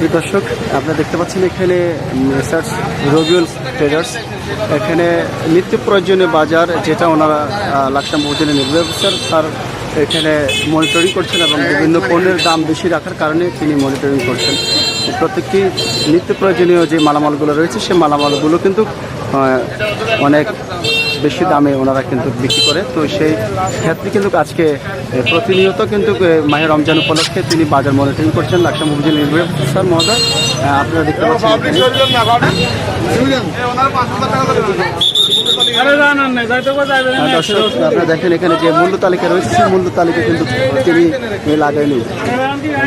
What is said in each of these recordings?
প্রিয় দর্শক, আপনারা দেখতে পাচ্ছেন এখানে মেসার্স রবিউল ট্রেডার্স। এখানে নিত্য প্রয়োজনীয় বাজার যেটা ওনারা লাকসাম নির্বাহী অফিসার স্যার এখানে মনিটরিং করছেন এবং বিভিন্ন পণ্যের দাম বেশি রাখার কারণে তিনি মনিটরিং করছেন। প্রত্যেকটি নিত্য প্রয়োজনীয় যে মালামালগুলো রয়েছে সেই মালামালগুলো কিন্তু অনেক বেশি দামে ওনারা কিন্তু বিক্রি করে। তো সেই ক্ষেত্রে কিন্তু আজকে প্রতিনিয়ত কিন্তু মাহে রমজান উপলক্ষে তিনি বাজার মনিটরিং করছেন লাকসাম উপজেলা নির্বাহী অফিসার মহোদয়। আপনারা দেখতে পাচ্ছেন আপনারা দেখেন এখানে যে মূল্য তালিকা রয়েছে, সেই মূল্য তালিকা কিন্তু তিনি লাগায়নি।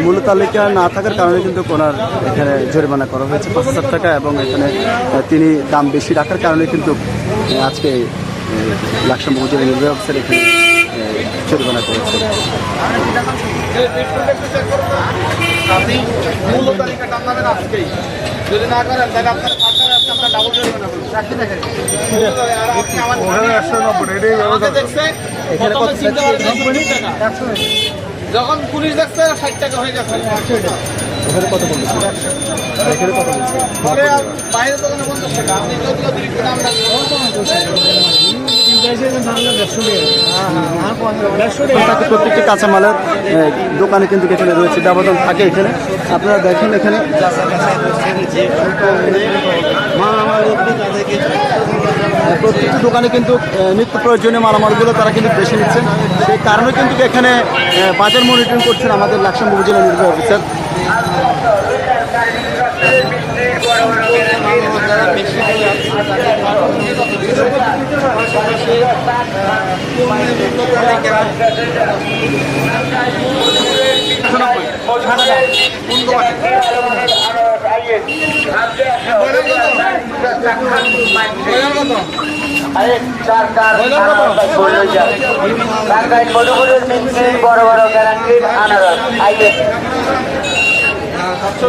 মূল্য তালিকা না থাকার কারণে কিন্তু ওনার এখানে জরিমানা করা হয়েছে, পাঁচ হাজার টাকা এবং এখানে তিনি দাম বেশি রাখার কারণে কিন্তু আজকে লাকসাম উপজেলা নির্বাহী অফিসার এখানে জরিমানা করেছে যদি না করেন তাহলে আপনার আমরা ডাবল জরিমানা করব দেখেন দেখছে এখানে কত যখন পুলিশ দেখছে ষাট টাকা হয়ে গেছে। এখানে কত বলছে? এখানে কত বলছে? পরে আর বাইরে দোকানে পঞ্চাশ টাকা আপনি যদি অতিরিক্ত দাম থাকে প্রত্যেকটি কাঁচামালের দোকানে কিন্তু এখানে রয়েছে ব্যবধান থাকে এখানে। আপনারা দেখেন এখানে। প্রত্যেকটি দোকানে কিন্তু নিত্য প্রয়োজনীয় মালামালগুলো তারা কিন্তু বেশি নিচ্ছেন। সেই কারণে কিন্তু এখানে বাজার মনিটরিং করছেন আমাদের লাকসাম উপজেলা নির্বাহী অফিসার। বড় বড় গ্যারান্টির আনারস আইয়ে সাতশো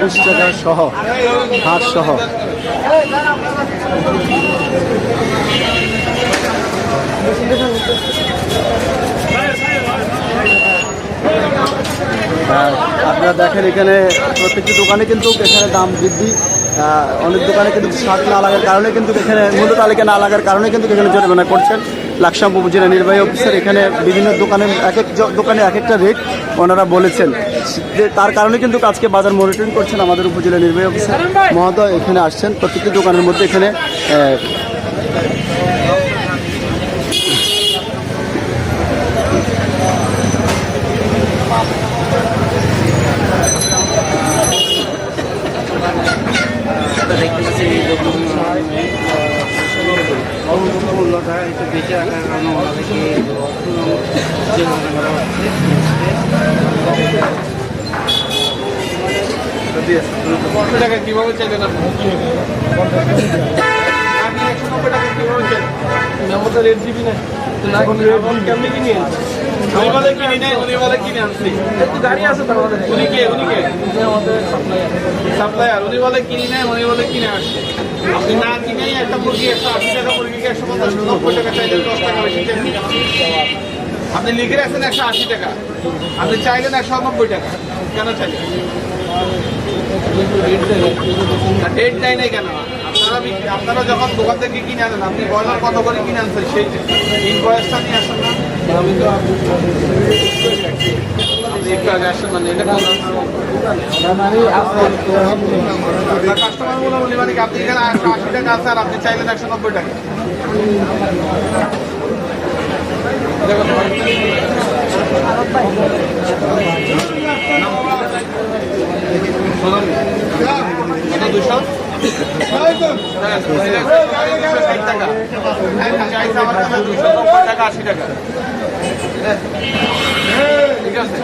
বিশ টাকা সহ সহ। আপনারা দেখেন এখানে প্রত্যেকটি দোকানে কিন্তু এখানে দাম বৃদ্ধি অনেক দোকানে কিন্তু শাক না লাগার কারণে কিন্তু এখানে মূল্য তালিকা না লাগার কারণে কিন্তু এখানে জরিমানা করছেন। লাকসাম উপজেলা নির্বাহী অফিসার, এখানে বিভিন্ন দোকানে এক এক দোকানে এক একটা রেট ওনারা বলেছেন। যে তার কারণে কিন্তু আজকে বাজার মনিটরিং করছেন আমাদের উপজেলা নির্বাহী অফিসার। মহোদয়, এখানে আসছেন, প্রত্যেকটি দোকানের মধ্যে এখানে টাকা কীভাবে চাইলেন আপনি? একশো নব্বই টাকা কীভাবে চাইলেন আমার তো রেট দিবি না। এখন কেমনি কিনে? আনছি উনি বলে কিনে নেই উনি বলে কিনে আনছি। একটু গাড়ি আছে তো আমাদের উনি কে উনি কে? সাপ্লায়ার উনি বলে কিনে উনি বলে কিনে আসছে। আপনি না কিনেই একটা মুরগি একশো আশি টাকা মুরগিকে একশো পঞ্চাশ নব্বই টাকা চাইলেন দশ টাকা বেশি আপনি লিখে রাখছেন একশো আশি টাকা। আপনি চাইলেন একশো নব্বই টাকা। কেন চাইলেন? দেয় নাই কেন? আপনারা আপনারা যখন দোকান থেকে কিনে আনেন আপনি ব্রয়লার কত করে কিনে আনছেন? সেই ইনভয়েসটা নিয়ে আসেন না? একটু আগে আসেন মানে এটা কাস্টমার বলে মানে আপনি এখানে আশি টাকা আছে আর আপনি চাইলেন একশো নব্বই টাকা? দেখুন কত দুশো টাকা আশি টাকা ঠিক আছে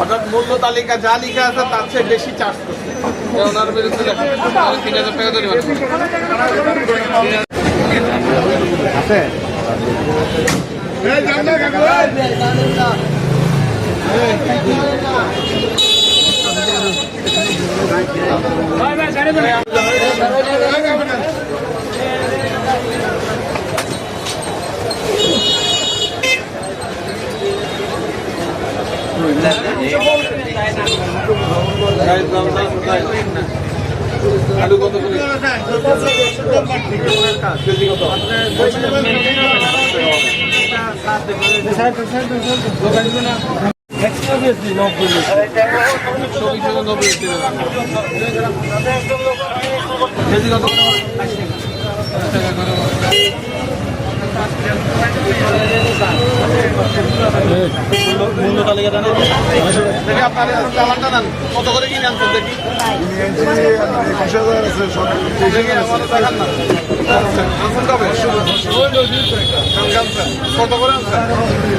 অর্থাৎ মূল্য তালিকা যা লিখা আছে তার চেয়ে বেশি চার্জ করছে তিন হাজার টাকা আছে আলু কত করে কেজি কত আপনার চব্বিশ হাজার নব্বই কেজি কত টাকা করে কত করে কিনে আনছেন দেখি। কত করে আনছেন করে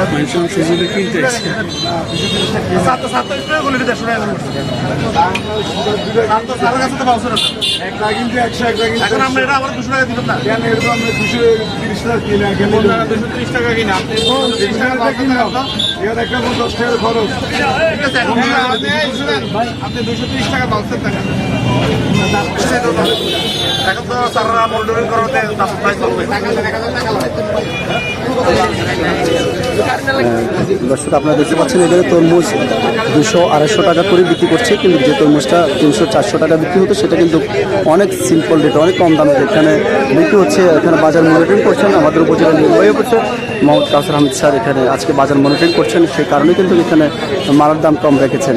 কত করবেন সাতটা সাতটা স্প্রে করলে দেড়শো টাকা করে সাতটা সাড়ে কাছে তো পাঁচশো টাকা এখন আমরা এটা আবার দুশো টাকা দিবেন না কোন জায়গায় দুশো ত্রিশ টাকা কিনা আপনি ত্রিশ টাকা পাঁচশো টাকা তো ঠিক আছে এখন আপনি এই শুনেন আপনি দুশো ত্রিশ টাকা পাঁচশো টাকা এখন তো সারা মন্ডলিং করাতে প্রাইস লাগবে দর্শক, আপনারা দেখতে পাচ্ছেন, এখানে তরমুজ দুশো আড়াইশো টাকা করে বিক্রি করছে, কিন্তু যে তরমুজটা তিনশো চারশো টাকা বিক্রি হতো, সেটা কিন্তু অনেক সিম্পল রেট অনেক কম দামে এখানে বিক্রি হচ্ছে। এখানে বাজার মনিটরিং করছেন, আমাদের উপজেলা নির্বাহী করছে মোহাম্মদ কাসর আহমেদ স্যার এখানে আজকে বাজার মনিটরিং করছেন, সেই কারণে কিন্তু এখানে মালার দাম কম রেখেছেন।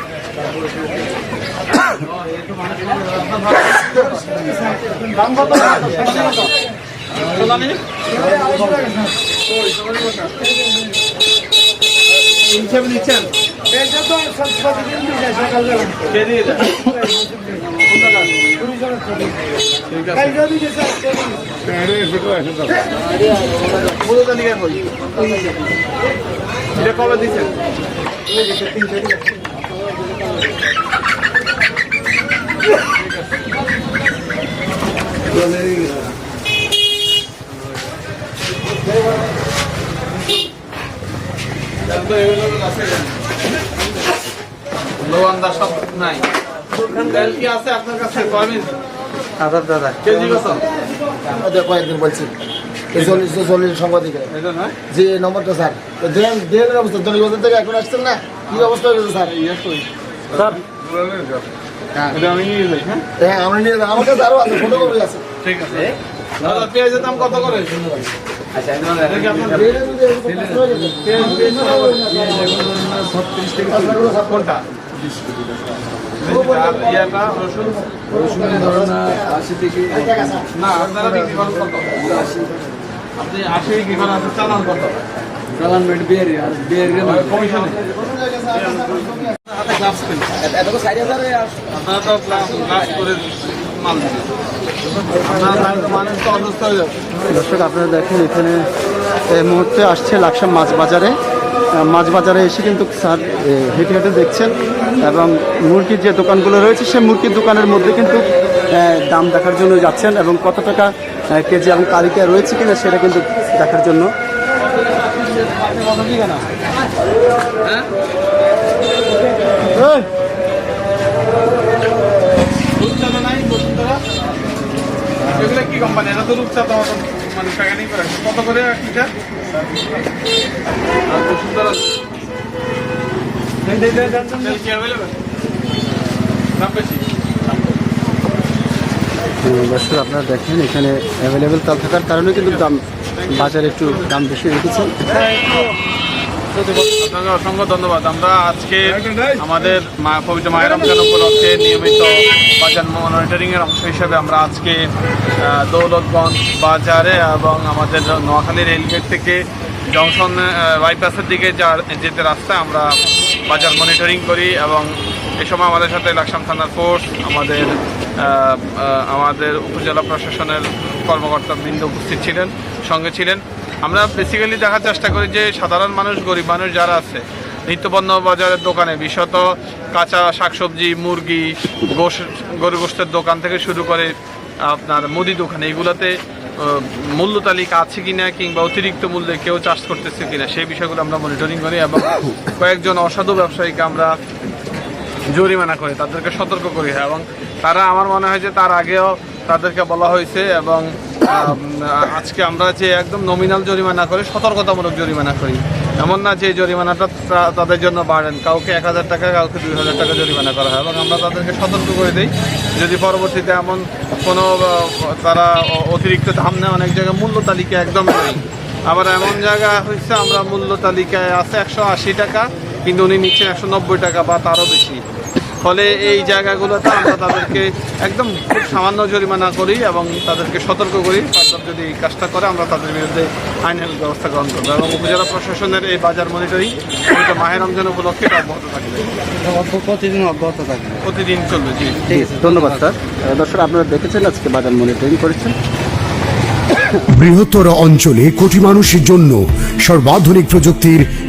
হিসেবে কবে দিচ্ছেন দোকানদার সব নাই। তেল কি আছে আপনার কাছে? কয়মিন কেজি কত ওদের কয়েকদিন বলছি। এই চল্লিশ চল্লিশ সাংবাদিক। এটা নয় যে নম্বরটা স্যার। তো দেন অবস্থা। চল্লিশ বছর থেকে এখন আসছেন না? কি অবস্থা হয়ে গেছে স্যার ইয়ে স্যার। এটা আমি নিয়ে যাই হ্যাঁ হ্যাঁ আমরা নিয়ে যাব। আমার কাছে আরও আছে ফটো কপি আছে ঠিক আছে পেঁয়াজের দাম কত করে কোনটা চালান কমিশনে হয়ে দর্শক আপনারা দেখেন এখানে এই মুহূর্তে আসছে লাকসাম মাছ বাজারে। মাছ বাজারে এসে কিন্তু স্যার হেঁটে হেঁটে দেখছেন এবং মুরগির যে দোকানগুলো রয়েছে সেই মুরগির দোকানের মধ্যে কিন্তু দাম দেখার জন্য যাচ্ছেন এবং কত টাকা কেজি এবং তালিকায় রয়েছে কিনা সেটা কিন্তু দেখার জন্য এই, রূপচাঁদা নাই বসুন্ধরা এগুলো তো রূপচাঁদা আপনারা দেখেন, এখানে অ্যাভেলেবেল তাল থাকার কারণে কিন্তু দাম, বাজারে একটু দাম বেশি রেখেছেন আপনাকে অসংখ্য ধন্যবাদ। আমরা আজকে আমাদের মা পবিত্র মায়ের রমজান উপলক্ষে নিয়মিত বাজার মনিটরিং এর অংশ হিসেবে আমরা আজকে দৌলতগঞ্জ বাজারে এবং আমাদের নোয়াখালী রেলগেট থেকে জংশন বাইপাসের দিকে যার যেতে রাস্তা আমরা বাজার মনিটরিং করি এবং এ সময় আমাদের সাথে লাকসাম থানার ফোর্স, আমাদের আমাদের উপজেলা প্রশাসনের কর্মকর্তা বৃন্দ উপস্থিত ছিলেন, সঙ্গে ছিলেন। আমরা বেসিক্যালি দেখার চেষ্টা করি যে সাধারণ মানুষ গরিব মানুষ যারা আছে নিত্যপণ্য বাজারের দোকানে বিশেষত কাঁচা শাকসবজি মুরগি গোশ গরু গোষ্ঠের দোকান থেকে শুরু করে আপনার মুদি দোকান এইগুলোতে আহ, মূল্য তালিকা আছে কিনা কিংবা অতিরিক্ত মূল্যে কেউ চাষ করতেছে কিনা সেই বিষয়গুলো আমরা মনিটরিং করি এবং কয়েকজন অসাধু ব্যবসায়ীকে আমরা জরিমানা করে তাদেরকে সতর্ক করি। এবং তারা আমার মনে হয় যে তার আগেও তাদেরকে বলা হয়েছে এবং আজকে আমরা যে একদম নমিনাল জরিমানা করে, সতর্কতামূলক জরিমানা করি। এমন না যে জরিমানাটা তাদের জন্য বাড়েন কাউকে এক হাজার টাকা, কাউকে দুই হাজার টাকা জরিমানা করা হয়। এবং আমরা তাদেরকে সতর্ক করে দিই, যদি পরবর্তীতে এমন কোনো তারা অতিরিক্ত দাম নেয়, অনেক জায়গায় মূল্য তালিকা একদম নেই। আবার এমন জায়গা হচ্ছে আমরা মূল্য তালিকায় আছে একশো আশি টাকা, কিন্তু উনি নিচ্ছেন একশো নব্বই টাকা বা তারও বেশি। ফলে এই জায়গাগুলোতে আমরা তাদেরকে একদম খুব সামান্য জরিমানা করি এবং তাদেরকে সতর্ক করি। ফার্দার যদি এই কাজটা করে আমরা তাদের বিরুদ্ধে আইনের ব্যবস্থা গ্রহণ করব এবং উপজেলা প্রশাসনের এই বাজার মনিটরিং এটা মাহের রমজান উপলক্ষে এটা অব্যাহত থাকবে। প্রতিদিন অব্যাহত থাকবে। প্রতিদিন চলবে জি। ধন্যবাদ স্যার। দর্শক আপনারা দেখেছেন আজকে বাজার মনিটরিং করেছেন। বৃহত্তর অঞ্চলে কোটি মানুষের জন্য সর্বাধুনিক প্রযুক্তির